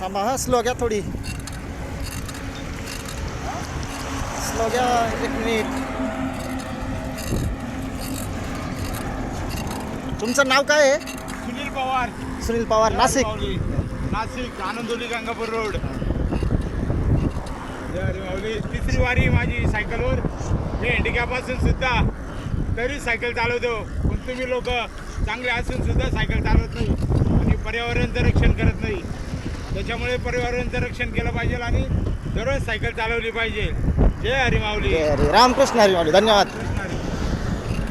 थांबा हा स्लो घ्या थोडी स्लो घ्या एक मिनिट तुमचं नाव काय आहे? सुनील पवार. सुनील पवार नाशिक. नाशिक आनंदोली गंगापूर रोड. माऊली. तिसरी वारी माझी सायकलवर. मी हँडिकॅप असून सुद्धा तरी सायकल चालवतो. पण तुम्ही लोक चांगले असून सुद्धा सायकल चालवत नाही. आणि पर्यावरणाचं रक्षण करत त्याच्यामुळे पर्यावरणाचं रक्षण केलं पाहिजे आणि दररोज सायकल चालवली पाहिजे. जय हरी माऊली. रामकृष्ण हरी माऊली. धन्यवाद.